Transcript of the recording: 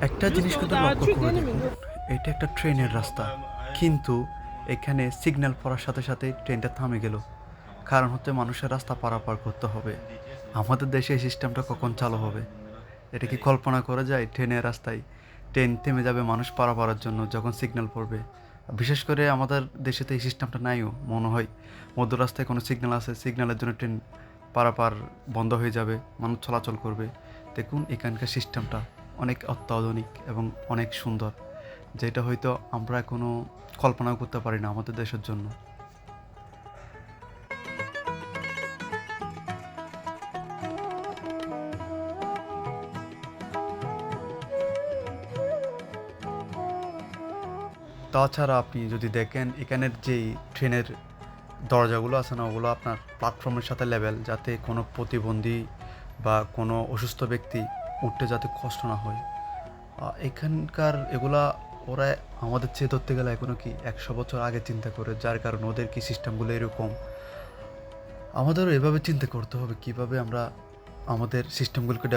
একটা জিনিস কিন্তু লক্ষ্য করে দেখুন। এটা একটা ট্রেনের রাস্তা। কিন্তু এখানে সিগন্যাল পড়ার সাথে সাথে ট্রেনটা থামে গেল। কারণ হচ্ছে মানুষের রাস্তা পারাপার করতে হবে। আমাদের দেশে এই সিস্টেমটা কখন চালু হবে? এটা কি কল্পনা করা যায় ট্রেনের রাস্তায়? ট্রেন থেমে যাবে মানুষ পারাপারের জন্য যখন সিগন্যাল পড়বে। বিশেষ করে আমাদের দেশে তো এই সিস্টেমটা নাইও মনে হয়। মধ্য রাস্তায় কোনো সিগন্যাল আছে সিগন্যালের জন্য ট্রেন পারাপার বন্ধ হয়ে যাবে মানুষ চলাচল করবে। দেখুন এখানকার সিস্টেমটা। অনেক অত্যাধুনিক এবং অনেক সুন্দর, যেটা হয়তো আমরা কোনো কল্পনাও করতে পারি না আমাদের দেশের জন্য। তাছাড়া আপনি যদি দেখেন, এখানের যেই ট্রেনের দরজাগুলো আছে না, ওগুলো আপনার প্ল্যাটফর্মের সাথে লেভেল যাতে কোনো প্রতিবন্ধী বা কোনো অসুস্থ ব্যক্তি উঠতে যাতে কষ্ট না হয়। এখানকার এগুলা ওরা আমাদের চেয়ে ধরতে গেলে এখনও কি একশো বছর আগে চিন্তা করে, যার কারণে ওদের কি সিস্টেমগুলো এরকম? আমাদেরও এভাবে চিন্তা করতে হবে, কীভাবে আমরা আমাদের সিস্টেমগুলোকে